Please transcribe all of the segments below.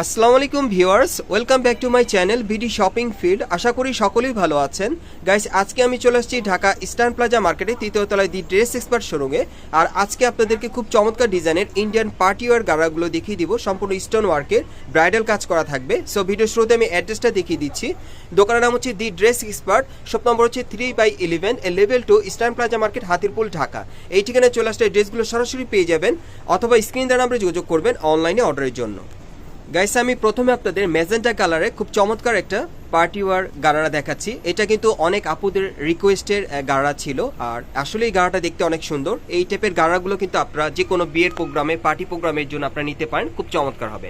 আসসালামু আলাইকুম viewers, welcome back to my channel BD shopping field আশা করি সকলেই ভালো আছেন। গাইস, আজকে আমি চলে আসছি ঢাকা ইস্টার্ন প্লাজা মার্কেটে, তৃতীয় তলায় দি ড্রেস এক্সপার্ট শোরুমে। আর আজকে আপনাদেরকে খুব চমৎকার ডিজাইনের ইন্ডিয়ান পার্টি ওয়ার গাড়াগুলো দেখিয়ে দিব। সম্পূর্ণ স্টোন ওয়ার্কের ব্রাইডাল কাজ করা থাকবে। সো ভিডিও শুরুতে আমি অ্যাড্রেসটা দেখিয়ে দিচ্ছি। দোকানের নাম হচ্ছে the dress expert. Shop number হচ্ছে three by eleven, A level two eastern plaza market, Hatirpul, Dhaka. এই ঠিকানায় চলে আসলে ড্রেসগুলো সরাসরি পেয়ে যাবেন। অথবা স্ক্রিন দ্বারা আমরা যোগাযোগ করবেন অনলাইনে অর্ডারের জন্য। গাইস আমি প্রথমে আপনাদের ম্যাজেন্টা কালারে খুব চমৎকার একটা পার্টি ওয়ার গাড়ারা দেখাচ্ছি। এটা কিন্তু অনেক আপুদের রিকোয়েস্টের গাড়া ছিল। আর আসলে এই গাড়াটা দেখতে অনেক সুন্দর। এই টাইপের গাড়াগুলো কিন্তু আপনারা যে কোনো বিয়ের প্রোগ্রামে পার্টি প্রোগ্রামের জন্য আপনারা নিতে পারেন। খুব চমৎকার হবে।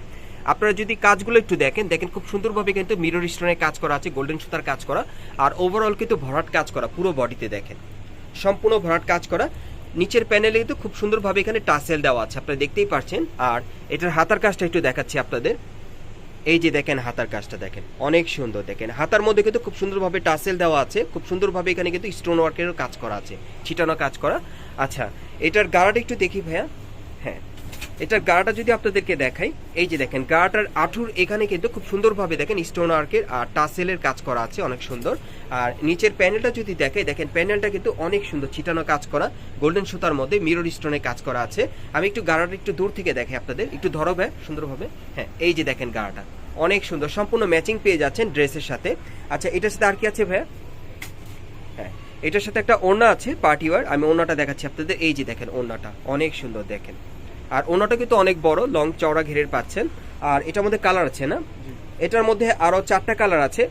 আপনারা যদি কাজগুলো একটু দেখেন দেখেন খুব সুন্দরভাবে কিন্তু মিরর স্টোনের কাজ করা আছে গোল্ডেন সুতার কাজ করা। আর ওভারঅল কিন্তু ভরাট কাজ করা, পুরো বডিতে দেখেন। সম্পূর্ণ ভরাট কাজ করা। নিচের প্যানেলে কিন্তু খুব সুন্দরভাবে এখানে টাসেল দেওয়া আছে, আপনারা দেখতেই পারছেন। আর এটার হাতার কাজটা একটু দেখাচ্ছি আপনাদের। এই যে দেখেন হাতার কাজটা দেখেন, অনেক সুন্দর দেখেন। হাতার মধ্যে কিন্তু খুব সুন্দরভাবে টাসেল দেওয়া আছে, খুব সুন্দরভাবে এখানে কিন্তু স্টোন ওয়ার্কেরও কাজ করা আছে, ছিটানো কাজ করা। আচ্ছা এটার গাড়াটা একটু দেখি ভাইয়া। হ্যাঁ এটার গাটা যদি আপনাদেরকে দেখাই, এই যে দেখেন, গাটার আঠুর এখানে কিন্তু খুব সুন্দরভাবে দেখেন স্টোন ওয়ার্কের আর টাসেলের কাজ করা আছে, অনেক সুন্দর। আর নিচের প্যানেলটা যদি দেখাই, দেখেন প্যানেলটা কিন্তু অনেক সুন্দর, ছিটানো কাজ করা গোল্ডেন সুতার মধ্যে মিরর স্টোনে কাজ করা আছে। আমি একটু গাড়াটা একটু দূর থেকে দেখাই আপনাদের, একটু ধরো ভাই, সুন্দরভাবে। হ্যাঁ এই যে দেখেন গাড়াটা অনেক সুন্দর, সম্পূর্ণ ম্যাচিং পেয়ে যাচ্ছেন ড্রেসের সাথে। আচ্ছা এটার সাথে আর কি আছে ভাইয়া? হ্যাঁ এটার সাথে একটা ওড়না আছে পার্টি ওয়ার আমি ওড়নাটা দেখাচ্ছি আপনাদের, এই যে দেখেন ওড়নাটা, অনেক সুন্দর দেখেন। আর ওনাটা কিন্তু অনেক বড় লং চওড়া ঘেরের পাচ্ছেন। আর এটার মধ্যে কালার আছে না? এটার মধ্যে আরও চারটা কালার আছে।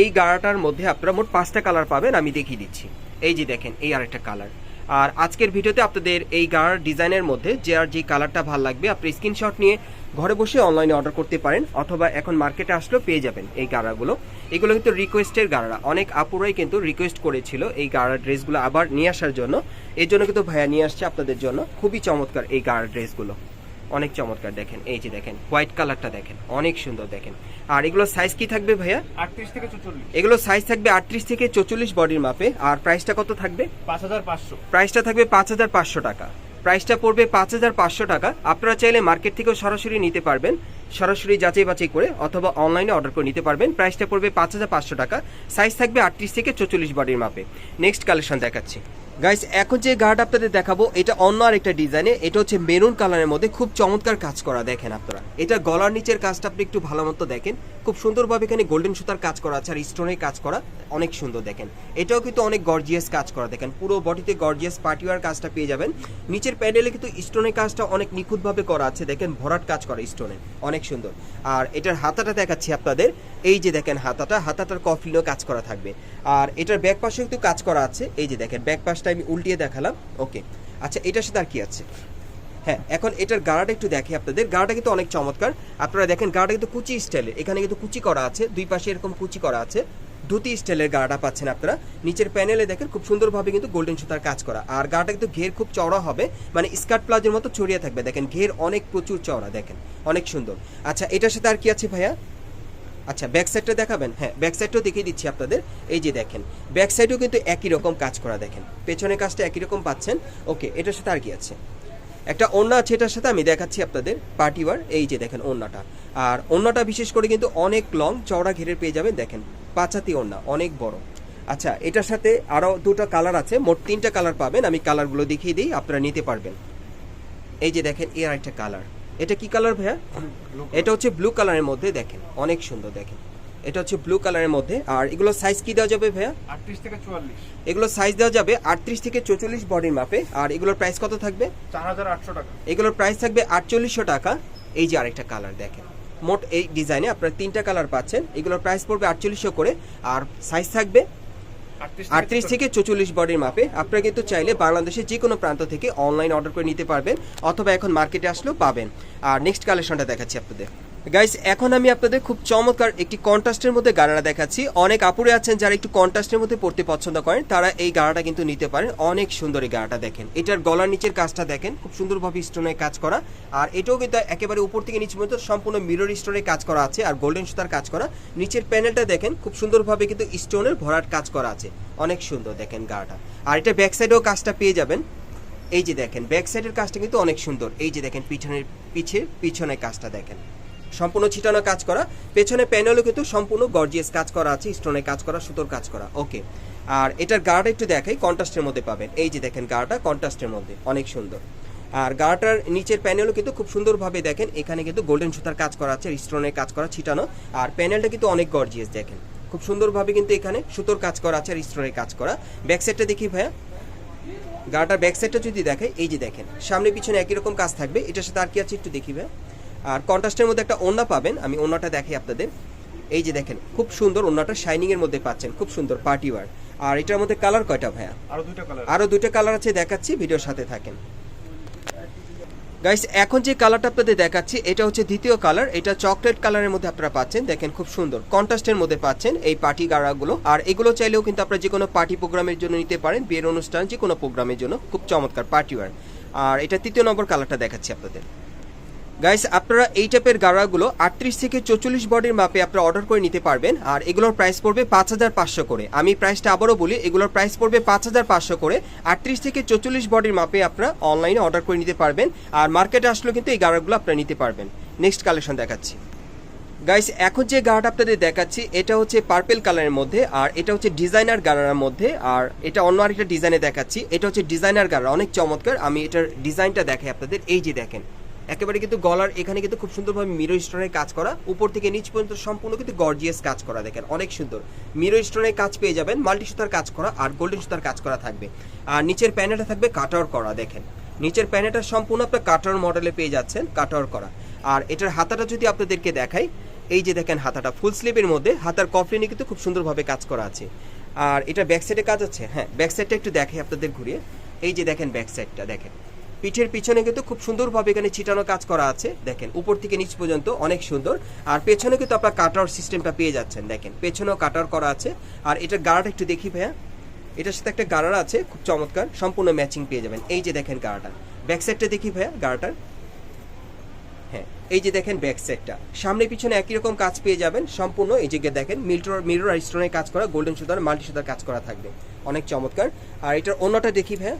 এই গাড়াটার মধ্যে আপনারা মোট পাঁচটা কালার পাবেন আমি দেখিয়ে দিচ্ছি। এই যে দেখেন এই আরেকটা কালার আর আজকের ভিডিওতে আপনাদের এই গাড়ার ডিজাইনের মধ্যে যে আর যে কালারটা ভালো লাগবে, আপনি স্ক্রিনশট নিয়ে ঘরে বসে অনলাইনে অর্ডার করতে পারেন অথবা এখন মার্কেটে আসলেও পেয়ে যাবেন এই গাড়াগুলো। এগুলো কিন্তু রিকোয়েস্টের গাড়া অনেক আপুরাই কিন্তু রিকোয়েস্ট করেছিল এই গাড়ার ড্রেসগুলো আবার নিয়ে আসার জন্য। এর জন্য কিন্তু ভাইয়া নিয়ে আসছে আপনাদের জন্য। খুবই চমৎকার এই গাড়ার ড্রেসগুলো অনেক চমৎকার দেখেন এই যে দেখেন হোয়াইট কালারটা দেখেন অনেক সুন্দর দেখেন। আর এগুলো সাইজ কি থাকবে ভাইয়া? আটত্রিশ থেকে চুচল্লিশ। এগুলো সাইজ থাকবে আটত্রিশ থেকে চৌচল্লিশ বডির মাপে আর প্রাইসটা কত থাকবে? পাঁচ হাজার পাঁচশো। প্রাইসটা থাকবে পাঁচ হাজার পাঁচশো টাকা। প্রাইসটা পড়বে পাঁচ হাজার পাঁচশো টাকা। আপনারা চাইলে মার্কেট থেকেও সরাসরি নিতে পারবেন। সরাসরি যাচাই বাছাই করে অথবা অনলাইনে অর্ডার করে নিতে পারবেন। প্রাইসটা পড়বে পাঁচ হাজার পাঁচশো টাকা। সাইজ থাকবে আটত্রিশ থেকে চৌচল্লিশ বডির মাপে। নেক্সট কালেকশন দেখাচ্ছি। গাইস এখন যে গার্ড আপনাদের দেখাবো, এটা অন্য আরেকটা ডিজাইনে এটা হচ্ছে মেরুন কালারের মধ্যে খুব চমৎকার কাজ করা, দেখেন আপনারা। এটা গলার নিচের কাজটা আপনি একটু ভালো মতো দেখেন। খুব সুন্দরভাবে এখানে গোল্ডেন সুতার কাজ করা আছে আর স্টোনের কাজ করা অনেক সুন্দর, দেখেন। এটাও কিন্তু অনেক গর্জিয়াস কাজ করা, দেখেন। পুরো বডিতে গর্জিয়াস পার্টিওয়ার কাজটা পেয়ে যাবেন। নিচের প্যানেলে কিন্তু স্টোনের কাজটা অনেক নিখুঁতভাবে করা আছে, দেখেন। ভরাট কাজ করা স্টোনে অনেক সুন্দর। আর এটার হাতাটা দেখাচ্ছি আপনাদের। এই যে দেখেন হাতাটা, হাতাটার কফলিনও কাজ করা থাকবে। আর এটার ব্যাক পাশেও কিন্তু কাজ করা আছে। এই যে দেখেন ব্যাক পাশটা আমি উল্টিয়ে দেখালাম। ওকে। আচ্ছা এটার সাথে আর কি আছে? হ্যাঁ এখন এটার গাড়াটা একটু দেখি আপনাদের। গাড়াটা কিন্তু অনেক চমৎকার। আপনারা দেখেন, গাড়াটা কিন্তু কুচি স্টাইলের। এখানে কিন্তু কুচি করা আছে। দুই পাশে এরকম কুচি করা আছে। ধুতি স্টাইলের গাড়াটা পাচ্ছেন আপনারা। নিচের প্যানেলে দেখেন, খুব সুন্দরভাবে কিন্তু গোল্ডেন সুতার কাজ করা। আর গাড়াটা কিন্তু ঘের খুব চওড়া হবে। মানে স্কার্ট প্লাজের মতো ছড়িয়ে থাকবে। দেখেন, ঘের অনেক প্রচুর চওড়া, দেখেন। অনেক সুন্দর। আচ্ছা এটার সাথে আর কি আছে ভাইয়া? আচ্ছা ব্যাক সাইডটা দেখাবেন? হ্যাঁ ব্যাক সাইডটাও দেখিয়ে দিচ্ছি আপনাদের। এই যে দেখেন ব্যাক সাইডেও কিন্তু একই রকম কাজ করা দেখেন। পেছনের কাজটা একই রকম পাচ্ছেন। ওকে এটার সাথে আর কি আছে? একটা ওড়না আছে, এটার সাথে আমি দেখাচ্ছি আপনাদের পার্টিওয়ার এই যে দেখেন ওড়নাটা। আর ওড়নাটা বিশেষ করে কিন্তু অনেক লং চওড়া ঘেরের পেয়ে যাবেন, দেখেন, পাঁচাতি ওড়না, অনেক বড়। আচ্ছা এটার সাথে আরও দুটো কালার আছে, মোট তিনটা কালার পাবেন, আমি কালারগুলো দেখিয়ে দিই, আপনারা নিতে পারবেন। এই যে দেখেন, এর একটা কালার এটা কি কালার ভাইয়া? এটা হচ্ছে ব্লু কালারের মধ্যে দেখেন অনেক সুন্দর দেখেন। এটা হচ্ছে ব্লু কালারের মধ্যে আর এগুলো সাইজ কি দেওয়া যাবে ভাইয়া? আটত্রিশ থেকে চুয়াল্লিশ। এগুলো সাইজ দেওয়া যাবে আটত্রিশ থেকে চৌচল্লিশ বডির মাপে আর এগুলোর প্রাইস কত থাকবে? চার হাজার আটশো টাকা। এগুলোর প্রাইস থাকবে আটচল্লিশশো টাকা। এই যে আরেকটা কালার দেখেন মোট এই ডিজাইনে আপনারা তিনটা কালার পাচ্ছেন এগুলোর প্রাইস পড়বে আটচল্লিশশো করে আর সাইজ থাকবে আটত্রিশ থেকে চৌচল্লিশ বডির মাপে। আপনারা কিন্তু চাইলে বাংলাদেশের যে কোনো প্রান্ত থেকে অনলাইন অর্ডার করে নিতে পারবেন, অথবা এখন মার্কেটে আসলেও পাবেন। আর নেক্সট কালেকশনটা দেখাচ্ছি আপনাদের। গাইস এখন আমি আপনাদের খুব চমৎকার একটি কন্ট্রাস্টের মধ্যে গাড়াটা দেখাচ্ছি। অনেক আপুরে আছেন যারা একটু কন্ট্রাস্টের মধ্যে পড়তে পছন্দ করেন, তারা এই গাড়াটা কিন্তু নিতে পারেন। অনেক সুন্দর এই গাড়াটা দেখেন। এটার গলার নিচের কাজটা দেখেন, খুব সুন্দরভাবে স্টোনে কাজ করা। আর এটাও কিন্তু একেবারে উপর থেকে নিচে পর্যন্ত সম্পূর্ণ মিরর স্টোনে কাজ করা আছে আর গোল্ডেন সুতার কাজ করা। নিচের প্যানেলটা দেখেন, খুব সুন্দরভাবে কিন্তু স্টোনের ভরাট কাজ করা আছে। অনেক সুন্দর দেখেন গাড়াটা। আর এটা ব্যাক সাইডেও কাজটা পেয়ে যাবেন। এই যে দেখেন ব্যাক সাইডের কাজটা কিন্তু অনেক সুন্দর। এই যে দেখেন, পিছনের, পিছে, পিছনের কাজটা দেখেন। সম্পূর্ণ ছিটানো কাজ করা। পেছনে প্যানেলও কিন্তু সম্পূর্ণ গর্জিয়াস কাজ করা আছে স্টোনে কাজ করা, সুতোর কাজ করা। ওকে আর এটার গাড়াটা একটু দেখাই কন্ট্রাস্টের মধ্যে পাবেন। এই যে দেখেন গাড়াটা কন্ট্রাস্টের মধ্যে। অনেক সুন্দর। আর গাড়াটার নিচের প্যানেলও কিন্তু খুব সুন্দরভাবে দেখেন, এখানে কিন্তু গোল্ডেন সুতার কাজ করা আছে স্টোনের কাজ করা, ছিটানো। আর প্যানেলটা কিন্তু অনেক গর্জিয়াস দেখেন। খুব সুন্দরভাবে কিন্তু এখানে সুতোর কাজ করা আছে আর স্টোনের কাজ করা। ব্যাক সাইডটা দেখি ভাইয়া। গাটার ব্যাক সাইডটা যদি দেখে এই যে দেখেন সামনে পিছনে একই রকম কাজ থাকবে। এটার সাথে আর কি আছে একটু দেখি দেখিবে আর কন্ট্রাস্টের মধ্যে একটা ওন্না পাবেন আমি ওন্নাটা দেখাই আপনাদের। এই যে দেখেন খুব সুন্দর ওন্নাটা শাইনিং এর মধ্যে পাচ্ছেন খুব সুন্দর পার্টি ওয়ার আর এটার মধ্যে কালার কয়টা ভাইয়া? আরও দুইটা কালার আরও দুটো কালার আছে দেখাচ্ছি ভিডিওর সাথে থাকেন। গাইস এখন যে কালারটা আপনাদের দেখাচ্ছি এটা হচ্ছে দ্বিতীয় কালার এটা চকলেট কালারের মধ্যে আপনারা পাচ্ছেন দেখেন খুব সুন্দর। কন্ট্রাস্টের মধ্যে পাচ্ছেন এই পার্টি গাড়াগুলো আর এগুলো চাইলেও কিন্তু আপনারা যে কোনো পার্টি প্রোগ্রামের জন্য নিতে পারেন বিয়ের অনুষ্ঠান যে কোনো প্রোগ্রামের জন্য খুব চমৎকার পার্টি ওয়ার আর এটা তৃতীয় নম্বর কালারটা দেখাচ্ছি আপনাদের। গাইস আপনারা এই টাইপের গাড়াগুলো আটত্রিশ থেকে চৌচল্লিশ বডির মাপে আপনারা অর্ডার করে নিতে পারবেন। আর এগুলোর প্রাইস পড়বে পাঁচ হাজার পাঁচশো করে। আমি প্রাইসটা আবারও বলি, এগুলোর প্রাইস পড়বে পাঁচ হাজার পাঁচশো করে। আটত্রিশ থেকে চৌচল্লিশ বডির মাপে আপনারা অনলাইনে অর্ডার করে নিতে পারবেন। আর মার্কেটে আসলেও কিন্তু এই গাড়াগুলো আপনারা নিতে পারবেন। নেক্সট কালেকশন দেখাচ্ছি। গাইস এখন যে গাড়াটা আপনাদের দেখাচ্ছি, এটা হচ্ছে পার্পেল কালারের মধ্যে, আর এটা হচ্ছে ডিজাইনার গাড়ার মধ্যে, আর এটা অন্য আরেকটা ডিজাইনে দেখাচ্ছি। এটা হচ্ছে ডিজাইনার গাড়া অনেক চমৎকার। আমি এটার ডিজাইনটা দেখাই আপনাদের। এই যে দেখেন একেবারে কিন্তু গলার, এখানে কিন্তু খুব সুন্দরভাবে মিরো স্টোনের কাজ করা। উপর থেকে নিচ পর্যন্ত সম্পূর্ণ কিন্তু গর্জিয়াস কাজ করা, দেখেন, অনেক সুন্দর। মিরো স্টোনের কাজ পেয়ে যাবেন মাল্টি সুতার কাজ করা আর গোল্ডেন সুতার কাজ করা থাকবে। আর নিচের প্যানেলটা থাকবে কাটার করা, দেখেন। নিচের প্যানেলটা সম্পূর্ণ আপনার কাটার মডেলে পেয়ে যাচ্ছেন কাটার করা। আর এটার হাতাটা যদি আপনাদেরকে দেখাই, এই যে দেখেন হাতাটা ফুল স্লিভের মধ্যে হাতার কফলিনে কিন্তু খুব সুন্দরভাবে কাজ করা আছে। আর এটা ব্যাক সাইডে কাজ আছে? হ্যাঁ ব্যাক সাইডটা একটু দেখাই আপনাদের ঘুরিয়ে। এই যে দেখেন ব্যাক সাইডটা দেখেন। পিঠের পিছনে কিন্তু খুব সুন্দরভাবে এখানে ছিটানো কাজ করা আছে। দেখেন, উপর থেকে নিচ পর্যন্ত অনেক সুন্দর। আর পেছনে কিন্তু আপনার কাটার সিস্টেমটা পেয়ে যাচ্ছেন, দেখেন। পেছনেও কাটার করা আছে। আর এটার গাড়াটা একটু দেখি ভাইয়া। এটার সাথে একটা গাড়ার আছে, খুব চমৎকার। সম্পূর্ণ ম্যাচিং পেয়ে যাবেন। এই যে দেখেন গাড়াটা। ব্যাক সাইডটা দেখি ভাইয়া, গাড়াটার। হ্যাঁ এই যে দেখেন ব্যাক সাইডটা সামনে পিছনে একই রকম কাজ পেয়ে যাবেন। সম্পূর্ণ এই যে দেখেন, মিল্টর মিরর আর স্টোনের কাজ করা গোল্ডেন সুতার মাল্টি সুতার কাজ করা থাকবে। অনেক চমৎকার। আর এটার অন্যটা দেখি ভাইয়া।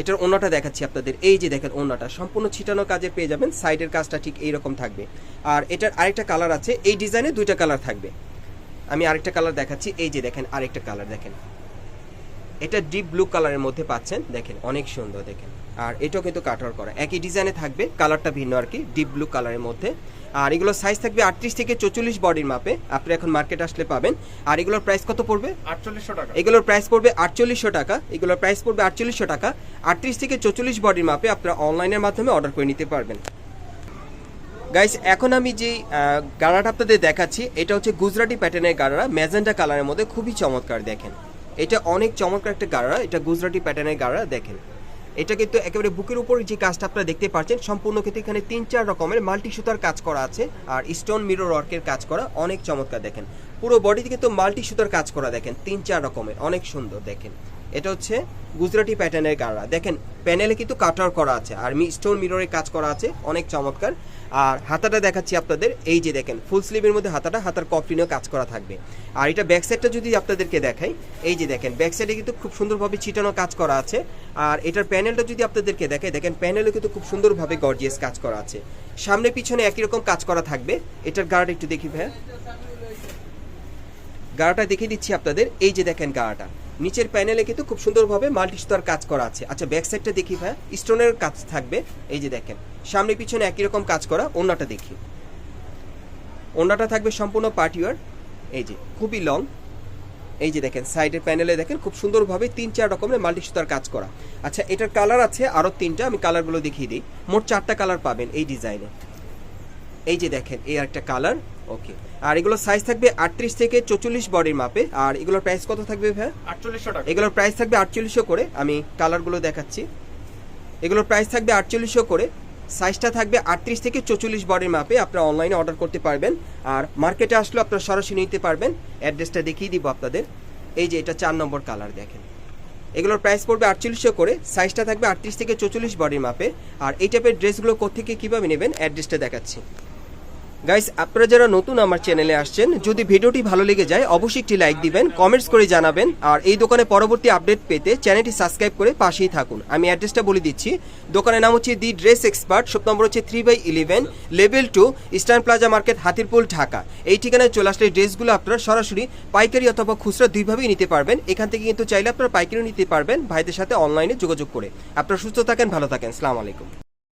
এটার ওনাটা দেখাচ্ছি আপনাদের। এই যে দেখেন ওনাটা, সম্পূর্ণ ছিটানো কাজে পেয়ে যাবেন, সাইডের কাজটা ঠিক এইরকম থাকবে। আর এটার আরেকটা কালার আছে, এই ডিজাইনে দুইটা কালার থাকবে। আমি আরেকটা কালার দেখাচ্ছি, এই যে দেখেন আরেকটা কালার দেখেন। এটা ডিপ ব্লু কালারের মধ্যে পাচ্ছেন দেখেন অনেক সুন্দর দেখেন। আর এটাও কিন্তু কাটার করা। একই ডিজাইনে থাকবে কালারটা ভিন্ন আর কি ডিপ ব্লু কালারের মধ্যে। আর এগুলোর সাইজ থাকবে আটত্রিশ থেকে চৌচল্লিশ বডির মাপে। আপনি এখন মার্কেট আসলে পাবেন। আর এগুলোর প্রাইস কত পড়বে? আটচল্লিশশো টাকা। এগুলোর প্রাইস পড়বে আটচল্লিশশো টাকা। এগুলোর প্রাইস পড়বে আটচল্লিশশো টাকা। আটত্রিশ থেকে চৌচল্লিশ বডির মাপে আপনারা অনলাইনের মাধ্যমে অর্ডার করে নিতে পারবেন। গাইস এখন আমি যে গাড়াটা আপনাদের দেখাচ্ছি এটা হচ্ছে গুজরাটি প্যাটার্নের গাড়া ম্যাজেন্টা কালারের মধ্যে খুবই চমৎকার দেখেন। এটা অনেক চমৎকার একটা গাড়া, এটা গুজরাটি প্যাটার্নের গাড়া, দেখেন। এটা কিন্তু একেবারে বুকের উপর যে কাজটা আপনারা দেখতে পাচ্ছেন, সম্পূর্ণ ক্ষেত্রে এখানে তিন চার রকমের মাল্টি সুতার কাজ করা আছে, আর স্টোন মিরর ওয়ার্কের কাজ করা অনেক চমৎকার, দেখেন। পুরো বডিতে কিন্তু মাল্টি সুতার কাজ করা, দেখেন, তিন চার রকমের, অনেক সুন্দর, দেখেন। এটা হচ্ছে গুজরাটি প্যাটার্নের গাড়া। দেখেন, প্যানেলে কিন্তু কাটার করা আছে, আর স্টোন মিররের কাজ করা আছে, অনেক চমৎকার। আর হাতাটা দেখাচ্ছি আপনাদের, এই যে দেখেন ফুল স্লিভের মধ্যে হাতাটা, হাতার কফলিনেও কাজ করা থাকবে। আর এটা ব্যাক সাইডটা যদি আপনাদেরকে দেখাই, এই যে দেখেন ব্যাক সাইডে কিন্তু খুব সুন্দরভাবে ছিটানো কাজ করা আছে। আর এটার প্যানেলটা যদি আপনাদেরকে দেখাই, দেখেন, প্যানেলে কিন্তু খুব সুন্দরভাবে গর্জিয়াস কাজ করা আছে। সামনে, পিছনে একই রকম কাজ করা থাকবে। এটার গাড়াটা একটু দেখি ভাইয়া। গাড়াটা দেখিয়ে দিচ্ছি আপনাদের, এই যে দেখেন গাড়াটা। নিচের প্যানেলে কিন্তু খুব সুন্দরভাবে মাল্টি সুতার কাজ করা আছে। আচ্ছা ব্যাক সাইডটা দেখি ভাই। স্টোনের কাজ থাকবে, এই যে দেখেন। সামনে পিছনে একই রকম কাজ করা ওনাটা দেখি। ওনাটা থাকবে সম্পূর্ণ পার্টিওয়ার এই যে, খুবই লং এই যে দেখেন সাইডের প্যানেলে দেখেন, খুব সুন্দরভাবে তিন চার রকমের মাল্টি সুতার কাজ করা। আচ্ছা এটার কালার আছে আরও তিনটা, আমি কালারগুলো দেখিয়ে দিই। মোট চারটা কালার পাবেন এই ডিজাইনে এই যে দেখেন এই একটা কালার ওকে আর এগুলোর সাইজ থাকবে আটত্রিশ থেকে চৌচল্লিশ বডির মাপে। আর এগুলোর প্রাইস কত থাকবে ভাই আটচল্লিশশো টাকা। এগুলোর প্রাইস থাকবে আটচল্লিশশো করে আমি কালারগুলো দেখাচ্ছি। এগুলোর প্রাইস থাকবে আটচল্লিশশো করে সাইজটা থাকবে আটত্রিশ থেকে চৌচল্লিশ বডির মাপে আপনারা অনলাইনে অর্ডার করতে পারবেন। আর মার্কেটে আসলে আপনারা সরাসরি নিতে পারবেন। অ্যাড্রেসটা দেখিয়ে দিব আপনাদের। এই যে এটা চার নম্বর কালার দেখেন। এগুলোর প্রাইস পড়বে আটচল্লিশশো করে সাইজটা থাকবে আটত্রিশ থেকে চৌচল্লিশ বডির মাপে। আর এই টাইপের ড্রেসগুলো কোথেকে কীভাবে নেবেন? অ্যাড্রেসটা দেখাচ্ছি। গাইস আপনারা যারা নতুন আমার চ্যানেলে আসছেন, যদি ভিডিওটি ভালো লেগে যায়, অবশ্যই একটি লাইক দিবেন কমেন্টস করে জানাবেন, আর এই দোকানে পরবর্তী আপডেট পেতে চ্যানেলটি সাবস্ক্রাইব করে পাশেই থাকুন। আমি অ্যাড্রেসটা বলে দিচ্ছি। দোকানের নাম হচ্ছে the dress expert shop number হচ্ছে three by eleven level two eastern plaza market Hatirpul, Dhaka. এই ঠিকানায় চলে আসলে ড্রেসগুলো আপনারা সরাসরি পাইকারি অথবা খুচরা দুইভাবেই নিতে পারবেন। এখান থেকে কিন্তু চাইলে আপনারা পাইকারিও নিতে পারবেন, ভাইদের সাথে অনলাইনে যোগাযোগ করে। আপনারা সুস্থ থাকেন, ভালো থাকেন। সালাম আলাইকুম।